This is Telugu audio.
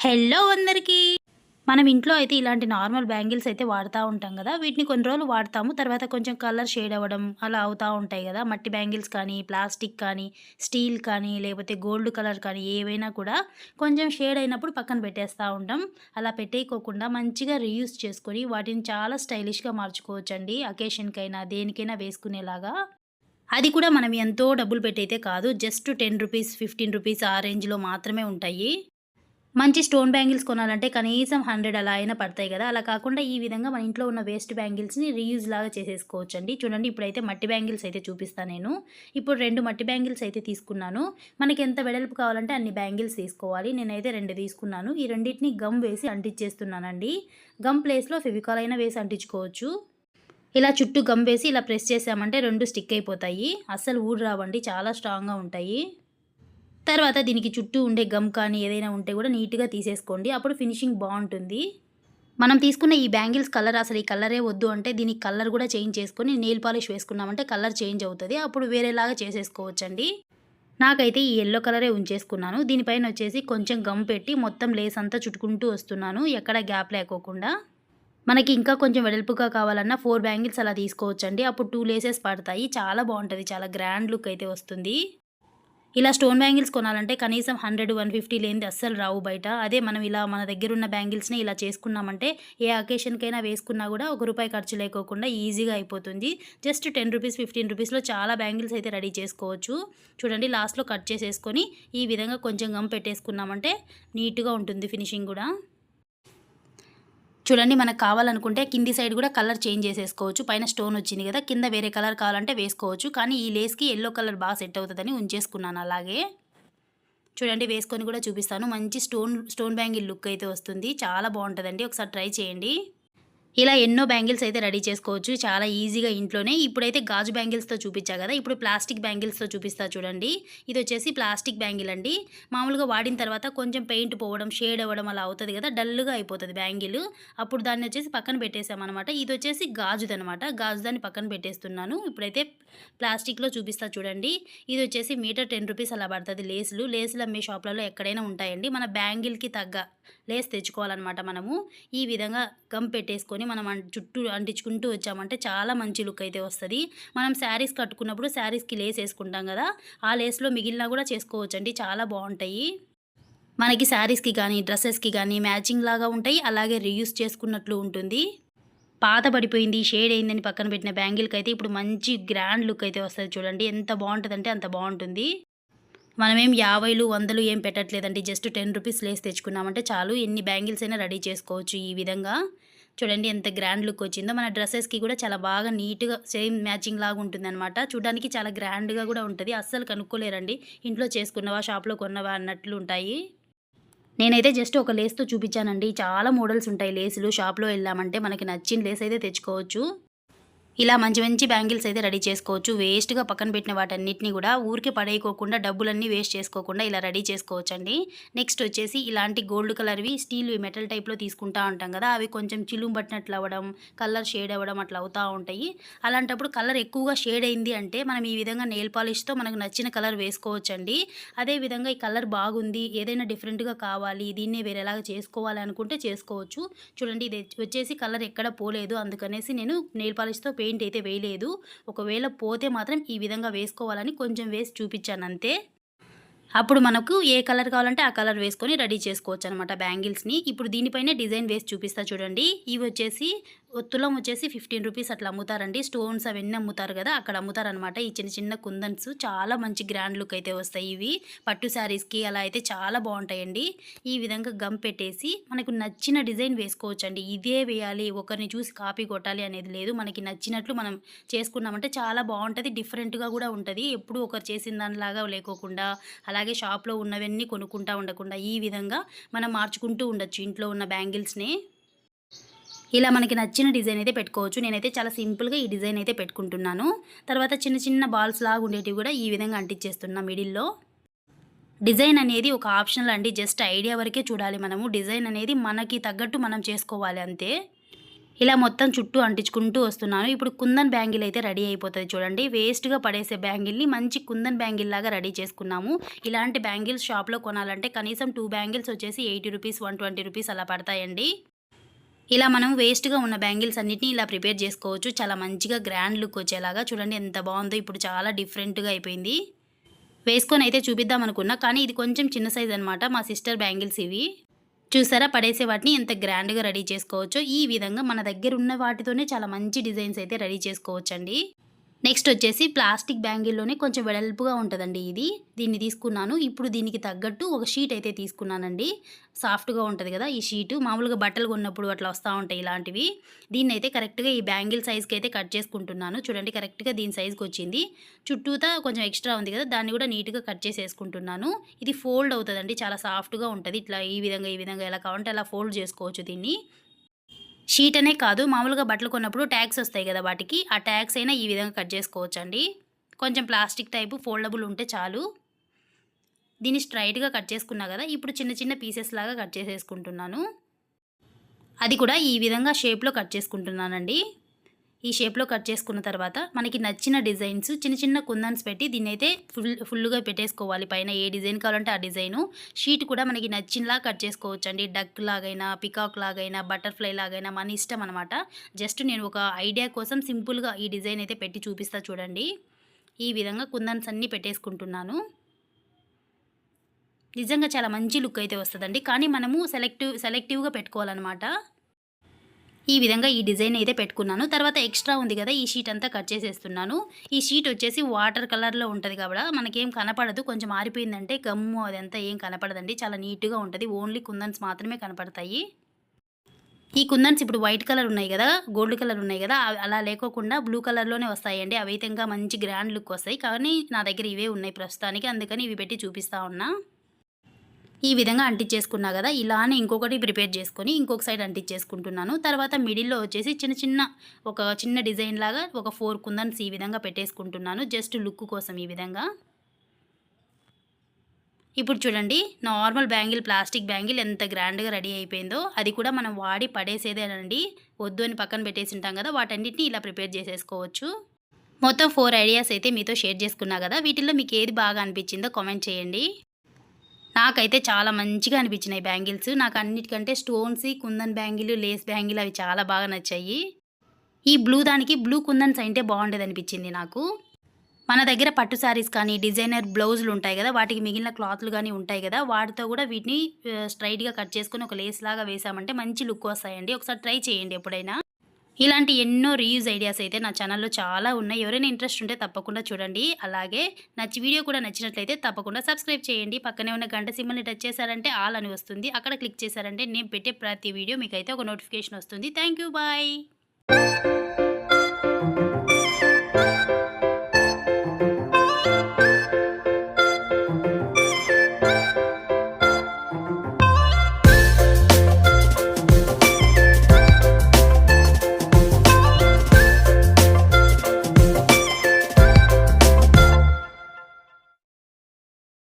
హలో అందరికీ. మనం ఇంట్లో అయితే ఇలాంటి నార్మల్ బ్యాంగిల్స్ అయితే వాడుతూ ఉంటాం కదా. వీటిని కొన్ని రోజులు వాడతాము. తర్వాత కొంచెం కలర్ షేడ్ అవ్వడం అలా అవుతూ ఉంటాయి కదా. మట్టి బ్యాంగిల్స్ కానీ ప్లాస్టిక్ కానీ స్టీల్ కానీ లేకపోతే గోల్డ్ కలర్ కానీ ఏవైనా కూడా కొంచెం షేడ్ అయినప్పుడు పక్కన పెట్టేస్తూ ఉంటాం. అలా పెట్టేయకోకుండా మంచిగా రీయూస్ చేసుకొని వాటిని చాలా స్టైలిష్గా మార్చుకోవచ్చండి. అకేషన్కైనా దేనికైనా వేసుకునేలాగా. అది కూడా మనం ఎంతో డబ్బులు పెట్టయితే కాదు. Just ten rupees fifteen rupees ఆ రేంజ్లో మాత్రమే ఉంటాయి. మంచి స్టోన్ బ్యాంగిల్స్ కొనాలంటే కనీసం హండ్రెడ్ అలా అయినా పడతాయి కదా. అలా కాకుండా ఈ విధంగా మన ఇంట్లో ఉన్న వేస్ట్ బ్యాంగిల్స్ని రీయూజ్ లాగా చేసేసుకోవచ్చు అండి చూడండి ఇప్పుడైతే మట్టి బ్యాంగిల్స్ అయితే చూపిస్తాను నేను. ఇప్పుడు రెండు మట్టి బ్యాంగిల్స్ అయితే తీసుకున్నాను. మనకి ఎంత వెడల్పు కావాలంటే అన్ని బ్యాంగిల్స్ తీసుకోవాలి. నేనైతే రెండు తీసుకున్నాను. ఈ రెండింటిని గమ్ వేసి అంటించేస్తున్నానండి. గమ్ ప్లేస్లో ఫెవికాల్ అయినా వేసి అంటించుకోవచ్చు. ఇలా చుట్టూ గమ్ వేసి ఇలా ప్రెస్ చేసామంటే రెండు స్టిక్ అయిపోతాయి. అస్సలు ఊరు రావండి చాలా స్ట్రాంగ్గా ఉంటాయి. తర్వాత దీనికి చుట్టూ ఉండే గమ్ కానీ ఏదైనా ఉంటే కూడా నీట్గా తీసేసుకోండి. అప్పుడు ఫినిషింగ్ బాగుంటుంది. మనం తీసుకున్న ఈ బ్యాంగిల్స్ కలర్ అసలు ఈ కలరే వద్దు అంటే దీనికి కలర్ కూడా చేంజ్ చేసుకొని నెయిల్ పాలిష్ వేసుకున్నామంటే కలర్ చేంజ్ అవుతుంది. అప్పుడు వేరేలాగా చేసేసుకోవచ్చండి. నాకైతే ఈ ఎల్లో కలరే ఉంచేసుకున్నాను. దీనిపైన వచ్చేసి కొంచెం గమ్ పెట్టి మొత్తం లేస్ అంతా చుట్టుకుంటూ వస్తున్నాను. ఎక్కడ గ్యాప్ లేకోకుండా. మనకి ఇంకా కొంచెం వెడల్పుగా కావాలన్నా ఫోర్ బ్యాంగిల్స్ అలా తీసుకోవచ్చండి. అప్పుడు టూ లేసెస్ పడతాయి. చాలా బాగుంటుంది. చాలా గ్రాండ్ లుక్ అయితే వస్తుంది. ఇలా స్టోన్ బ్యాంగిల్స్ కొనాలంటే కనీసం హండ్రెడ్ వన్ ఫిఫ్టీ లేనిది అస్సలు రావు బయట. అదే మనం ఇలా మన దగ్గర ఉన్న బ్యాంగిల్స్ని ఇలా చేసుకున్నామంటే ఏ అకేషన్కైనా వేసుకున్నా కూడా ఒక రూపాయి ఖర్చు లేకోకుండా ఈజీగా అయిపోతుంది. జస్ట్ టెన్ రూపీస్ ఫిఫ్టీన్ రూపీస్లో చాలా బ్యాంగిల్స్ అయితే రెడీ చేసుకోవచ్చు. చూడండి లాస్ట్లో కట్ చేసేసుకొని ఈ విధంగా కొంచెం గమ్ పెట్టేసుకున్నామంటే నీట్గా ఉంటుంది ఫినిషింగ్ కూడా. చూడండి మనకు కావాలనుకుంటే కింది సైడ్ కూడా కలర్ చేంజ్ చేసేసుకోవచ్చు. పైన స్టోన్ వచ్చింది కదా కింద వేరే కలర్ కావాలంటే వేసుకోవచ్చు. కానీ ఈ లేస్కి ఎల్లో కలర్ బాగా సెట్ అవుతుందని ఉంచేసుకున్నాను అలాగే. చూడండి వేసుకొని కూడా చూపిస్తాను. మంచి స్టోన్ స్టోన్ బ్యాంగిల్ లుక్ అయితే వస్తుంది. చాలా బాగుంటుందండి. ఒకసారి ట్రై చేయండి. ఇలా ఎన్నో బ్యాంగిల్స్ అయితే రెడీ చేసుకోవచ్చు. చాలా ఈజీగా ఇంట్లోనే. ఇప్పుడైతే గాజు బ్యాంగిల్స్తో చూపించా కదా. ఇప్పుడు ప్లాస్టిక్ బ్యాంగిల్స్తో చూపిస్తా చూడండి. ఇది వచ్చేసి ప్లాస్టిక్ బ్యాంగిల్ అండి. మామూలుగా వాడిన తర్వాత కొంచెం పెయింట్ పోవడం షేడ్ అవ్వడం అలా అవుతుంది కదా. డల్గా అయిపోతుంది బ్యాంగిల్. అప్పుడు దాన్ని వచ్చేసి పక్కన పెట్టేసామన్నమాట. ఇది వచ్చేసి గాజుది అనమాట గాజు దాన్ని పక్కన పెట్టేస్తున్నాను. ఇప్పుడైతే ప్లాస్టిక్లో చూపిస్తా చూడండి. ఇది వచ్చేసి మీటర్ టెన్ రూపీస్ అలా పడుతుంది లేసులు. లేసులు అమ్మే షాప్లలో ఎక్కడైనా ఉంటాయండి. మన బ్యాంగిల్కి తగ్గ లేస్ తెచ్చుకోవాలన్నమాట మనము. ఈ విధంగా గమ్ పెట్టేసుకొని మనం చుట్టూ అంటించుకుంటూ వచ్చామంటే చాలా మంచి లుక్ అయితే వస్తుంది. మనం శారీస్ కట్టుకున్నప్పుడు శారీస్కి లేస్ వేసుకుంటాం కదా ఆ లేస్లో మిగిలిన కూడా చేసుకోవచ్చండి. చాలా బాగుంటాయి. మనకి శారీస్కి కానీ డ్రెస్సెస్కి కానీ మ్యాచింగ్ లాగా ఉంటాయి. అలాగే రీయూస్ చేసుకున్నట్లు ఉంటుంది. పాత పడిపోయింది షేడ్ అయిందని పక్కన పెట్టిన బ్యాంగిల్కి అయితే ఇప్పుడు మంచి గ్రాండ్ లుక్ అయితే వస్తుంది చూడండి. ఎంత బాగుంటుందంటే అంత బాగుంటుంది. మనమేం యాభైలు వందలు ఏం పెట్టట్లేదండి. జస్ట్ టెన్ రూపీస్ లేస్ తెచ్చుకున్నామంటే చాలు. ఎన్ని బ్యాంగిల్స్ అయినా రెడీ చేసుకోవచ్చు ఈ విధంగా. చూడండి ఎంత గ్రాండ్ లుక్ వచ్చిందో. మన డ్రెస్సెస్కి కూడా చాలా బాగా నీట్గా సేమ్ మ్యాచింగ్ లాగా ఉంటుంది అనమాట చూడడానికి చాలా గ్రాండ్గా కూడా ఉంటుంది. అస్సలు కనుక్కోలేరండి. ఇంట్లో చేసుకున్నవా షాప్లో కొన్నవా అన్నట్లు ఉంటాయి. నేనైతే జస్ట్ ఒక లేస్తో చూపించానండి. చాలా మోడల్స్ ఉంటాయి లేసులు షాప్లో వెళ్ళామంటే మనకి నచ్చిన లేస్ అయితే తెచ్చుకోవచ్చు. ఇలా మంచి మంచి బ్యాంగిల్స్ అయితే రెడీ చేసుకోవచ్చు. వేస్ట్గా పక్కన పెట్టిన వాటన్నిటిని కూడా ఊరికే పడేయకోకుండా డబ్బులన్నీ వేస్ట్ చేసుకోకుండా ఇలా రెడీ చేసుకోవచ్చండి. నెక్స్ట్ వచ్చేసి ఇలాంటి గోల్డ్ కలర్వి స్టీల్ మెటల్ టైప్లో తీసుకుంటా ఉంటాం కదా అవి కొంచెం చిలుం పట్టినట్లు అవ్వడం కలర్ షేడ్ అవ్వడం అట్లా అవుతూ ఉంటాయి. అలాంటప్పుడు కలర్ ఎక్కువగా షేడ్ అయింది అంటే మనం ఈ విధంగా నెయిల్ పాలిష్తో మనకు నచ్చిన కలర్ వేసుకోవచ్చండి. అదేవిధంగా ఈ కలర్ బాగుంది ఏదైనా డిఫరెంట్గా కావాలి దీన్నే వేరేలాగా చేసుకోవాలి అనుకుంటే చేసుకోవచ్చు. చూడండి ఇది వచ్చేసి కలర్ ఎక్కడ పోలేదు అందుకనేసి నేను నెయిల్ పాలిష్తో పెయింట్ అయితే వేయలేదు. ఒకవేళ పోతే మాత్రం ఈ విధంగా వేసుకోవాలని కొంచెం వేసి చూపించాను అంతే. అప్పుడు మనకు ఏ కలర్ కావాలంటే ఆ కలర్ వేసుకొని రెడీ చేసుకోవచ్చు అనమాట బ్యాంగిల్స్ని. ఇప్పుడు దీనిపైనే డిజైన్ వేసి చూపిస్తా చూడండి. ఇవి వచ్చేసి తులం వచ్చేసి ఫిఫ్టీన్ రూపీస్ అట్లా అమ్ముతారండి. స్టోన్స్ అవన్నీ అమ్ముతారు కదా అక్కడ అమ్ముతారనమాట ఈ చిన్న చిన్న కుందన్స్ చాలా మంచి గ్రాండ్ లుక్ అయితే వస్తాయి ఇవి. పట్టు శారీస్కి అలా అయితే చాలా బాగుంటాయండి. ఈ విధంగా గమ్ పెట్టేసి మనకు నచ్చిన డిజైన్ వేసుకోవచ్చండి. ఇదే వేయాలి ఒకరిని చూసి కాపీ కొట్టాలి అనేది లేదు. మనకి నచ్చినట్లు మనం చేసుకున్నామంటే చాలా బాగుంటుంది డిఫరెంట్గా కూడా ఉంటుంది. ఎప్పుడు ఒకరు చేసిన దానిలాగా లేకోకుండా అలాగే షాప్లో ఉన్నవన్నీ కొనుక్కుంటా ఉండకుండా ఈ విధంగా మనం మార్చుకుంటూ ఉండొచ్చు ఇంట్లో ఉన్న బ్యాంగిల్స్ని. ఇలా మనకి నచ్చిన డిజైన్ అయితే పెట్టుకోవచ్చు. నేనైతే చాలా సింపుల్గా ఈ డిజైన్ అయితే పెట్టుకుంటున్నాను. తర్వాత చిన్న చిన్న బాల్స్ లాగా ఉండేటివి కూడా ఈ విధంగా అంటించేస్తున్నా మిడిల్లో. డిజైన్ అనేది ఒక ఆప్షనల్ అండి. జస్ట్ ఐడియా వరకే చూడాలి మనము. డిజైన్ అనేది మనకి తగ్గట్టు మనం చేసుకోవాలి అంతే. ఇలా మొత్తం చుట్టూ అంటించుకుంటూ వస్తున్నాను. ఇప్పుడు కుందన్ బ్యాంగిల్ అయితే రెడీ అయిపోతుంది చూడండి. వేస్ట్గా పడేసే బ్యాంగిల్ని మంచి కుందన్ బ్యాంగిల్ లాగా రెడీ చేసుకున్నాము. ఇలాంటి బ్యాంగిల్స్ షాప్లో కొనాలంటే కనీసం టూ బ్యాంగిల్స్ వచ్చేసి eighty rupees one twenty rupees అలా పడతాయండి. ఇలా మనం వేస్ట్గా ఉన్న బ్యాంగిల్స్ అన్నిటిని ఇలా ప్రిపేర్ చేసుకోవచ్చు. చాలా మంచిగా గ్రాండ్ లుక్ వచ్చేలాగా. చూడండి ఎంత బాగుందో. ఇప్పుడు చాలా డిఫరెంట్గా అయిపోయింది. వేసుకొని అయితే చూపిద్దాం అనుకున్నా. కానీ ఇది కొంచెం చిన్న సైజ్ అనమాట మా సిస్టర్ బ్యాంగిల్స్ ఇవి. చూసారా? పడేసే వాటిని ఎంత గ్రాండ్గా రెడీ చేసుకోవచ్చో. ఈ విధంగా మన దగ్గర ఉన్న వాటితోనే చాలా మంచి డిజైన్స్ అయితే రెడీ చేసుకోవచ్చండి. నెక్స్ట్ వచ్చేసి ప్లాస్టిక్ బ్యాంగిల్లోనే కొంచెం వెడల్పుగా ఉంటుందండి ఇది. దీన్ని తీసుకున్నాను. ఇప్పుడు దీనికి తగ్గట్టు ఒక షీట్ అయితే తీసుకున్నానండి. సాఫ్ట్గా ఉంటుంది కదా ఈ షీటు మామూలుగా బట్టలు కొన్నప్పుడు అట్లా వస్తూ ఉంటాయి ఇలాంటివి. దీన్ని అయితే కరెక్ట్గా ఈ బ్యాంగిల్ సైజ్కి అయితే కట్ చేసుకుంటున్నాను. చూడండి కరెక్ట్గా దీని సైజ్కి వచ్చింది. చుట్టూతా కొంచెం ఎక్స్ట్రా ఉంది కదా దాన్ని కూడా నీట్గా కట్ చేసేసుకుంటున్నాను. ఇది ఫోల్డ్ అవుతుందండి. చాలా సాఫ్ట్గా ఉంటుంది. ఇట్లా ఈ విధంగా ఈ విధంగా ఎలా కావాలంటే అలా ఫోల్డ్ చేసుకోవచ్చు దీన్ని. షీట్ అనే కాదు మామూలుగా బట్టలు కొన్నప్పుడు ట్యాగ్స్ వస్తాయి కదా వాటికి. ఆ ట్యాగ్స్ అయినా ఈ విధంగా కట్ చేసుకోవచ్చండి. కొంచెం ప్లాస్టిక్ టైపు ఫోల్డబుల్ ఉంటే చాలు. దీన్ని స్ట్రైట్గా కట్ చేసుకున్నా కదా ఇప్పుడు చిన్న చిన్న పీసెస్ లాగా కట్ చేసేసుకుంటున్నాను. అది కూడా ఈ విధంగా షేప్లో కట్ చేసుకుంటున్నానండి. ఈ షేప్లో కట్ చేసుకున్న తర్వాత మనకి నచ్చిన డిజైన్స్ చిన్న చిన్న కుందన్స్ పెట్టి దీన్ని అయితే ఫుల్ ఫుల్గా పెట్టేసుకోవాలి. పైన ఏ డిజైన్ కావాలంటే ఆ డిజైను. షీట్ కూడా మనకి నచ్చినలా కట్ చేసుకోవచ్చు అండి డక్ లాగైనా పికాక్ లాగైనా బటర్ఫ్లై లాగైనా మన ఇష్టం అనమాట జస్ట్ నేను ఒక ఐడియా కోసం సింపుల్గా ఈ డిజైన్ అయితే పెట్టి చూపిస్తా చూడండి. ఈ విధంగా కుందన్స్ అన్నీ పెట్టేసుకుంటున్నాను. నిజంగా చాలా మంచి లుక్ అయితే వస్తుందండి. కానీ మనము సెలెక్టివ్ సెలెక్టివ్గా పెట్టుకోవాలన్నమాట. ఈ విధంగా ఈ డిజైన్ అయితే పెట్టుకున్నాను. తర్వాత ఎక్స్ట్రా ఉంది కదా ఈ షీట్ అంతా కట్ చేసేస్తున్నాను. ఈ షీట్ వచ్చేసి వాటర్ కలర్లో ఉంటుంది కాబట్టి మనకేం కనపడదు. కొంచెం ఆరిపోయిందంటే గమ్ము అదంతా ఏం కనపడదండి. చాలా నీట్గా ఉంటుంది. ఓన్లీ కుందన్స్ మాత్రమే కనపడతాయి. ఈ కుందన్స్ ఇప్పుడు వైట్ కలర్ ఉన్నాయి కదా గోల్డ్ కలర్ ఉన్నాయి కదా అలా లేకోకుండా బ్లూ కలర్లోనే వస్తాయండి. అవి అయితే ఇంకా మంచి గ్రాండ్ లుక్ వస్తాయి. కానీ నా దగ్గర ఇవే ఉన్నాయి ప్రస్తుతానికి. అందుకని ఇవి పెట్టి చూపిస్తా ఉన్నా. ఈ విధంగా అంటించేసుకున్నా కదా ఇలానే ఇంకొకటి ప్రిపేర్ చేసుకొని ఇంకొక సైడ్ అంటించేసుకుంటున్నాను. తర్వాత మిడిల్లో వచ్చేసి చిన్న చిన్న ఒక చిన్న డిజైన్ లాగా ఒక ఫోర్ కుందన్స్ ఈ విధంగా పెట్టేసుకుంటున్నాను జస్ట్ లుక్ కోసం ఈ విధంగా. ఇప్పుడు చూడండి నార్మల్ బ్యాంగిల్ ప్లాస్టిక్ బ్యాంగిల్ ఎంత గ్రాండ్గా రెడీ అయిపోయిందో అది కూడా మనం వాడి పడేసేదేనండి. వద్దు అని పక్కన పెట్టేసి ఉంటాం కదా వాటన్నిటిని ఇలా ప్రిపేర్ చేసేసుకోవచ్చు. మొత్తం ఫోర్ ఐడియాస్ అయితే మీతో షేర్ చేసుకున్నా కదా వీటిల్లో మీకు ఏది బాగా అనిపించిందో కామెంట్ చేయండి. నాకైతే చాలా మంచిగా అనిపించినాయి బ్యాంగిల్స్. నాకు అన్నిటికంటే stones kundan bangle lace bangle అవి చాలా బాగా నచ్చాయి. ఈ బ్లూ దానికి బ్లూ కుందన్స్ అంటే బాగుండేది అనిపించింది నాకు. మన దగ్గర పట్టు శారీస్ కానీ డిజైనర్ బ్లౌజులు ఉంటాయి కదా వాటికి మిగిలిన క్లాత్లు కానీ ఉంటాయి కదా వాటితో కూడా వీటిని స్ట్రైట్గా కట్ చేసుకొని ఒక లేస్ లాగా వేసామంటే మంచి లుక్ వస్తాయండి. ఒకసారి ట్రై చేయండి ఎప్పుడైనా. ఇలాంటి ఎన్నో రీయూజ్ ఐడియాస్ అయితే నా ఛానల్లో చాలా ఉన్నాయి. ఎవరైనా ఇంట్రెస్ట్ ఉంటే తప్పకుండా చూడండి. అలాగే నచ్చి వీడియో కూడా నచ్చినట్లయితే తప్పకుండా సబ్స్క్రైబ్ చేయండి. పక్కనే ఉన్న గంట సింబల్ని టచ్ చేశారంటే ఆల్ అని వస్తుంది. అక్కడ క్లిక్ చేశారంటే నేను పెట్టే ప్రతి వీడియో మీకైతే ఒక నోటిఫికేషన్ వస్తుంది. Thank you bye